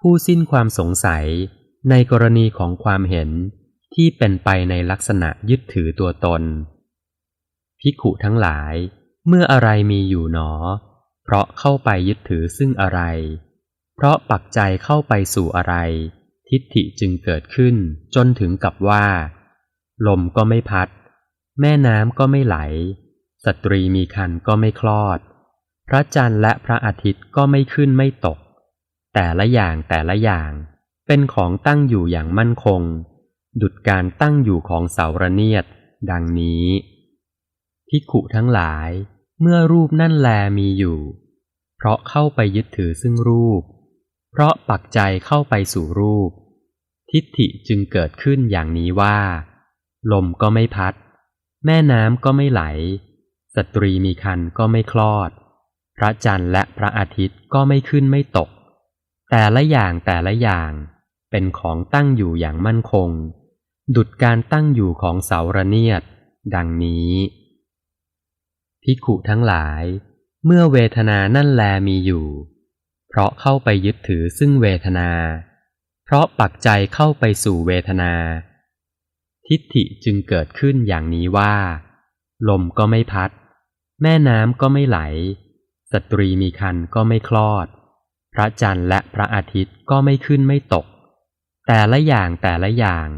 ผู้สิ้นความสงสัยในกรณีของความเห็นที่เป็นไปในลักษณะยึดถือตัวตน ภิกขุทั้งหลาย เมื่ออะไรมีอยู่หนอ เพราะเข้าไปยึดถือซึ่งอะไร เพราะปักใจเข้าไปสู่อะไร ทิฏฐิจึงเกิดขึ้นจนถึงกับว่า ลมก็ไม่พัด แม่น้ำก็ไม่ไหล สตรีมีคันก็ไม่คลอด พระจันทร์และพระอาทิตย์ก็ไม่ขึ้นไม่ตก แต่ละอย่างแต่ละอย่างเป็นของตั้งอยู่อย่างมั่นคง ดุดการตั้งอยู่ของเสาระเนียด ดังนี้พิขุทั้งหลายเมื่อรูปนั่นแลมีอยู่ เพราะเข้าไปยึดถือซึ่งรูป เพราะปักใจเข้าไปสู่รูป ทิฏฐิจึงเกิดขึ้นอย่างนี้ว่า ลมก็ไม่พัด แม่น้ำก็ไม่ไหล สตรีมีคันก็ไม่คลอด พระจันทร์และพระอาทิตย์ก็ไม่ขึ้นไม่ตก แต่ละอย่างแต่ละอย่างเป็นของตั้งอยู่อย่างมั่นคง ดุดการตั้งอยู่ของเสาระเนียด ดังนี้พิขุทั้งหลาย เมื่อเวทนานั่นแลมีอยู่ เพราะเข้าไปยึดถือซึ่งเวทนา เพราะปักใจเข้าไปสู่เวทนา ทิฏฐิจึงเกิดขึ้นอย่างนี้ว่า ลมก็ไม่พัด แม่น้ำก็ไม่ไหล สตรีมีคันก็ไม่คลอด พระจันทร์และพระอาทิตย์ก็ไม่ขึ้นไม่ตก แต่ละอย่างแต่ละอย่าง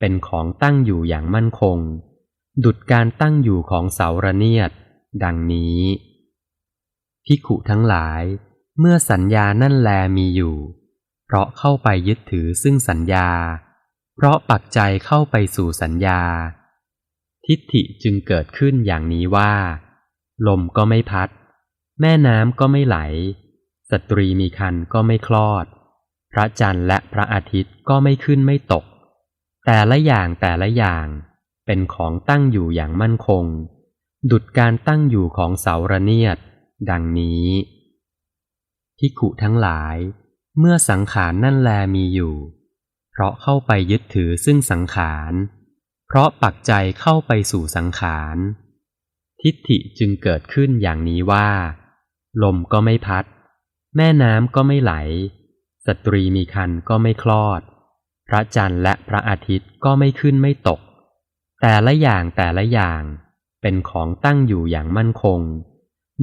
เป็นของตั้งอยู่อย่างมั่นคง ดุดการตั้งอยู่ของเสาระเนียด ดังนี้พิขุทั้งหลาย เมื่อสัญญานั่นแลมีอยู่ เพราะเข้าไปยึดถือซึ่งสัญญา เพราะปักใจเข้าไปสู่สัญญา ทิฏฐิจึงเกิดขึ้นอย่างนี้ว่า ลมก็ไม่พัด แม่น้ำก็ไม่ไหล สตรีมีคันก็ไม่คลอด พระจันทร์และพระอาทิตย์ก็ไม่ขึ้นไม่ตก แต่ละอย่างแต่ละอย่างเป็นของตั้งอยู่อย่างมั่นคง ดุดการตั้งอยู่ของเสาระเนียด ดังนี้พิขุทั้งหลาย เมื่อสังขารนั่นแลมีอยู่ เพราะเข้าไปยึดถือซึ่งสังขาร เพราะปักใจเข้าไปสู่สังขาร ทิฏฐิจึงเกิดขึ้นอย่างนี้ว่า ลมก็ไม่พัด แม่น้ำก็ไม่ไหล สตรีมีคันก็ไม่คลอด พระจันทร์และพระอาทิตย์ก็ไม่ขึ้นไม่ตก แต่ละอย่างแต่ละอย่างเป็นของตั้งอยู่อย่างมั่นคง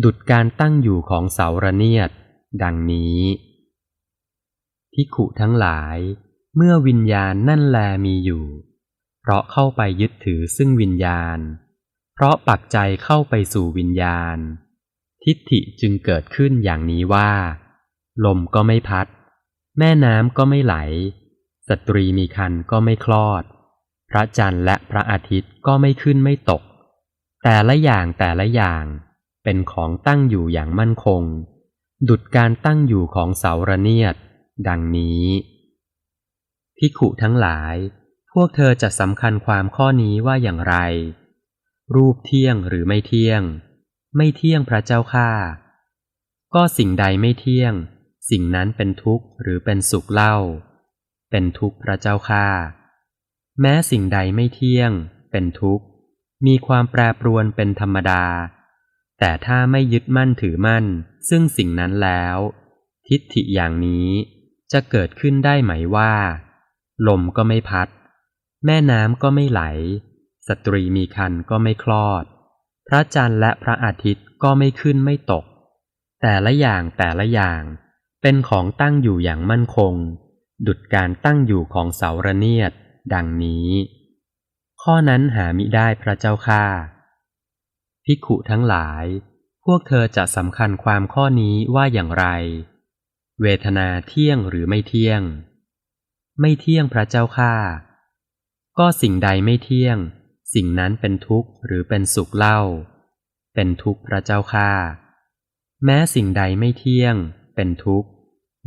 ดุดการตั้งอยู่ของเสาระเนียด ดังนี้พิขุทั้งหลาย เมื่อวิญญาณนั่นแลมีอยู่ เพราะเข้าไปยึดถือซึ่งวิญญาณ เพราะปักใจเข้าไปสู่วิญญาณ ทิฏฐิจึงเกิดขึ้นอย่างนี้ว่า ลมก็ไม่พัด แม่น้ำก็ไม่ไหล สตรีมีคันก็ไม่คลอด พระจันทร์และพระอาทิตย์ก็ไม่ขึ้นไม่ตก แต่ละอย่างแต่ละอย่างเป็นของตั้งอยู่อย่างมั่นคง ดุดการตั้งอยู่ของเสาระเนียด ดังนี้พิขุทั้งหลาย พวกเธอจะสำคัญความข้อนี้ว่าอย่างไร รูปเที่ยงหรือไม่เที่ยง ไม่เที่ยงพระเจ้าข้าก็สิ่งใดไม่เที่ยง สิ่งนั้นเป็นทุกข์หรือเป็นสุขเล่า เป็นทุกข์พระเจ้าค่าแม้สิ่งใดไม่เที่ยง เป็นทุกข์ มีความแปรปรวนเป็นธรรมดา แต่ถ้าไม่ยึดมั่นถือมั่น ซึ่งสิ่งนั้นแล้ว ทิฏฐิอย่างนี้จะเกิดขึ้นได้ไหมว่า ลมก็ไม่พัด แม่น้ำก็ไม่ไหล สตรีมีคันก็ไม่คลอด พระจันทร์และพระอาทิตย์ก็ไม่ขึ้นไม่ตก แต่ละอย่างแต่ละอย่าง เป็นของตั้งอยู่อย่างมั่นคง ดุดการตั้งอยู่ของเสาระเนียด ดังนี้ ข้อนั้นหามิได้พระเจ้าค่าพิขุทั้งหลาย พวกเธอจะสำคัญความข้อนี้ว่าอย่างไร เวทนาเที่ยงหรือไม่เที่ยง ไม่เที่ยงพระเจ้าค่าก็สิ่งใดไม่เที่ยง สิ่งนั้นเป็นทุกข์หรือเป็นสุขเล่า เป็นทุกข์พระเจ้าค่าแม้สิ่งใดไม่เที่ยง เป็นทุกข์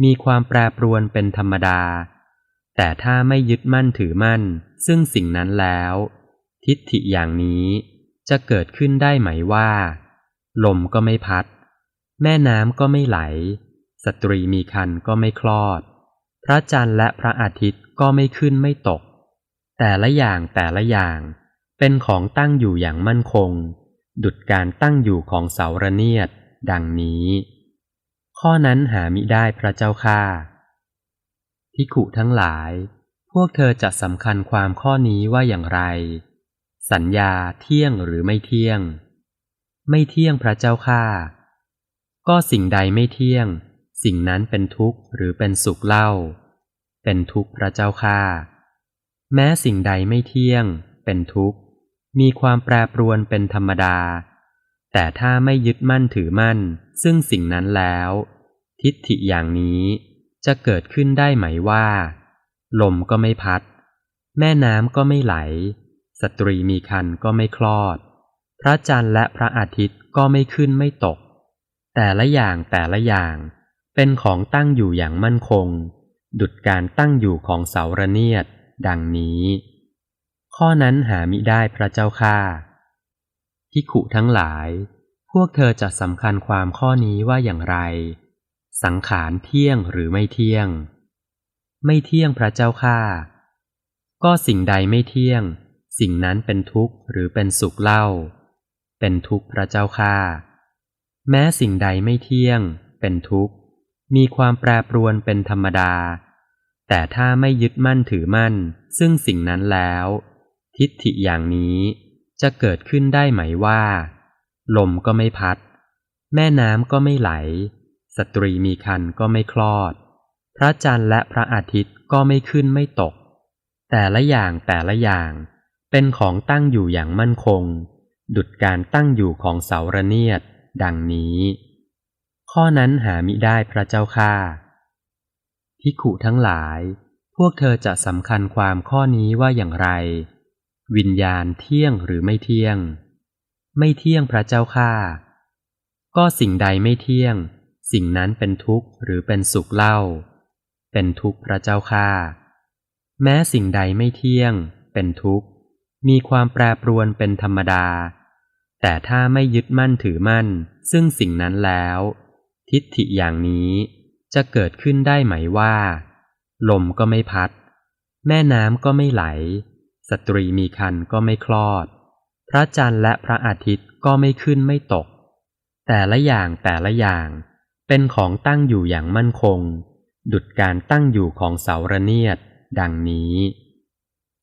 มีความแปรปรวนเป็นธรรมดา แต่ถ้าไม่ยึดมั่นถือมั่น ซึ่งสิ่งนั้นแล้ว ทิฏฐิอย่างนี้จะเกิดขึ้นได้ไหมว่า ลมก็ไม่พัด แม่น้ำก็ไม่ไหล สตรีมีคันก็ไม่คลอด พระจันทร์และพระอาทิตย์ก็ไม่ขึ้นไม่ตก แต่ละอย่างแต่ละอย่างเป็นของตั้งอยู่อย่างมั่นคง ดุดการตั้งอยู่ของเสาระเนียด ดังนี้ ข้อนั้นหามิได้พระเจ้าค่าพิขุทั้งหลาย พวกเธอจะสำคัญความข้อนี้ว่าอย่างไร สัญญาเที่ยงหรือไม่เที่ยง ไม่เที่ยงพระเจ้าข้าก็สิ่งใดไม่เที่ยง สิ่งนั้นเป็นทุกข์หรือเป็นสุขเล่า เป็นทุกข์พระเจ้าข้าแม้สิ่งใดไม่เที่ยง เป็นทุกข์ มีความแปรปรวนเป็นธรรมดา แต่ถ้าไม่ยึดมั่นถือมั่น ซึ่งสิ่งนั้นแล้ว ทิฏฐิอย่างนี้จะเกิดขึ้นได้ไหมว่า ลมก็ไม่พัด แม่น้ำก็ไม่ไหล สตรีมีคันก็ไม่คลอด พระจันทร์และพระอาทิตย์ก็ไม่ขึ้นไม่ตก แต่ละอย่างแต่ละอย่างเป็นของตั้งอยู่อย่างมั่นคง ดุดการตั้งอยู่ของเสาระเนียด ดังนี้ ข้อนั้นหามิได้พระเจ้าค่า พิขุทั้งหลาย พวกเธอจะสำคัญความข้อนี้ว่าอย่างไร สังขารเที่ยงหรือไม่เที่ยง ไม่เที่ยงพระเจ้าข้าก็สิ่งใดไม่เที่ยง สิ่งนั้นเป็นทุกข์หรือเป็นสุขเล่า เป็นทุกข์พระเจ้าข้าแม้สิ่งใดไม่เที่ยง เป็นทุกข์ มีความแปรปรวนเป็นธรรมดา แต่ถ้าไม่ยึดมั่นถือมั่น ซึ่งสิ่งนั้นแล้ว ทิฏฐิอย่างนี้ จะเกิดขึ้นได้ไหมว่า ลมก็ไม่พัด แม่น้ำก็ไม่ไหล สตรีมีคันก็ไม่คลอด พระจันทร์และพระอาทิตย์ก็ไม่ขึ้นไม่ตก แต่ละอย่างแต่ละอย่างเป็นของตั้งอยู่อย่างมั่นคง ดุดการตั้งอยู่ของเสาระเนียด ดังนี้ ข้อนั้นหามิได้พระเจ้าค่าพิขุทั้งหลาย พวกเธอจะสำคัญความข้อนี้ว่าอย่างไร วิญญาณเที่ยงหรือไม่เที่ยง ไม่เที่ยงพระเจ้าค่าก็สิ่งใดไม่เที่ยง สิ่งนั้นเป็นทุกข์หรือเป็นสุขเล่า เป็นทุกข์พระเจ้าค่าแม้สิ่งใดไม่เที่ยง เป็นทุกข์ มีความแปรปรวนเป็นธรรมดา แต่ถ้าไม่ยึดมั่นถือมั่น ซึ่งสิ่งนั้นแล้ว ทิฏฐิอย่างนี้จะเกิดขึ้นได้ไหมว่า ลมก็ไม่พัด แม่น้ำก็ไม่ไหล สตรีมีคันก็ไม่คลอด พระจันทร์และพระอาทิตย์ก็ไม่ขึ้นไม่ตก แต่ละอย่างแต่ละอย่างเป็นของตั้งอยู่อย่างมั่นคง ดุดการตั้งอยู่ของเสาระเนียด ดังนี้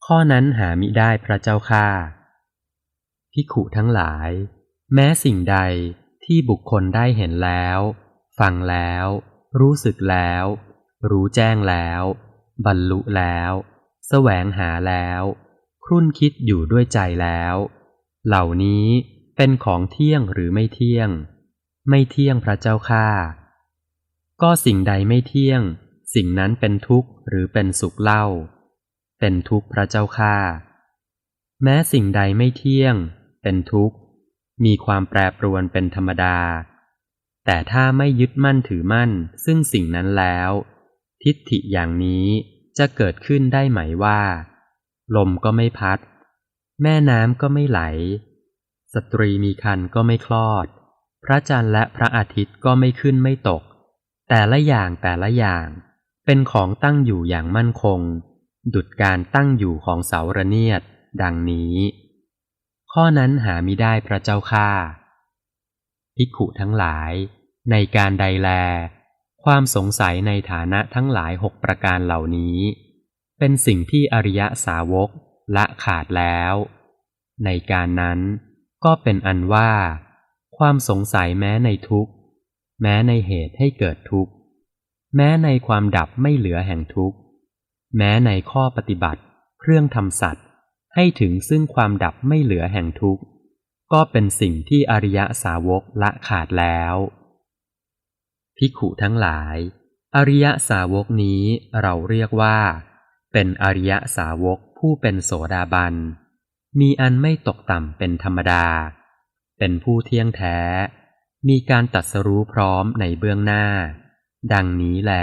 ข้อนั้นหามิได้พระเจ้าค่าพิขุทั้งหลาย แม้สิ่งใดที่บุคคลได้เห็นแล้ว ฟังแล้ว รู้สึกแล้ว รู้แจ้งแล้ว บรรลุแล้ว แสวงหาแล้ว ครุ่นคิดอยู่ด้วยใจแล้ว เหล่านี้เป็นของเที่ยงหรือไม่เที่ยง ไม่เที่ยงพระเจ้าข้าก็สิ่งใดไม่เที่ยง สิ่งนั้นเป็นทุกข์หรือเป็นสุขเล่า เป็นทุกข์พระเจ้าข้าแม้สิ่งใดไม่เที่ยง เป็นทุกข์ มีความแปรปรวนเป็นธรรมดา แต่ถ้าไม่ยึดมั่นถือมั่นซึ่งสิ่งนั้นแล้ว ทิฏฐิอย่างนี้จะเกิดขึ้นได้ไหมว่า ลมก็ไม่พัด แม่น้ำก็ไม่ไหล สตรีมีคันก็ไม่คลอด พระจันทร์และพระอาทิตย์ก็ไม่ขึ้นไม่ตก แต่ละอย่างแต่ละอย่าง เป็นของตั้งอยู่อย่างมั่นคง ดุดการตั้งอยู่ของเสาระเนียด ดังนี้ ข้อนั้นหามิได้พระเจ้าค่าภิกขุทั้งหลาย ในการใดแล ความสงสัยในฐานะทั้งหลายหกประการเหล่านี้ เป็นสิ่งที่อริยสาวกละขาดแล้ว ในการนั้นก็เป็นอันว่า ความสงสัยแม้ในทุกข์ แม้ในเหตุให้เกิดทุกข์ แม้ในความดับไม่เหลือแห่งทุกข์ แม้ในข้อปฏิบัติเครื่องทำสัตว์ให้ถึงซึ่งความดับไม่เหลือแห่งทุกข์ ก็เป็นสิ่งที่อริยสาวกละขาดแล้วพิขุทั้งหลาย อริยสาวกนี้เราเรียกว่า เป็นอริยสาวกผู้เป็นโสดาบัน มีอันไม่ตกต่ำเป็นธรรมดา เป็นผู้เที่ยงแท้ มีการตัดสรู้พร้อมในเบื้องหน้า ดังนี้แล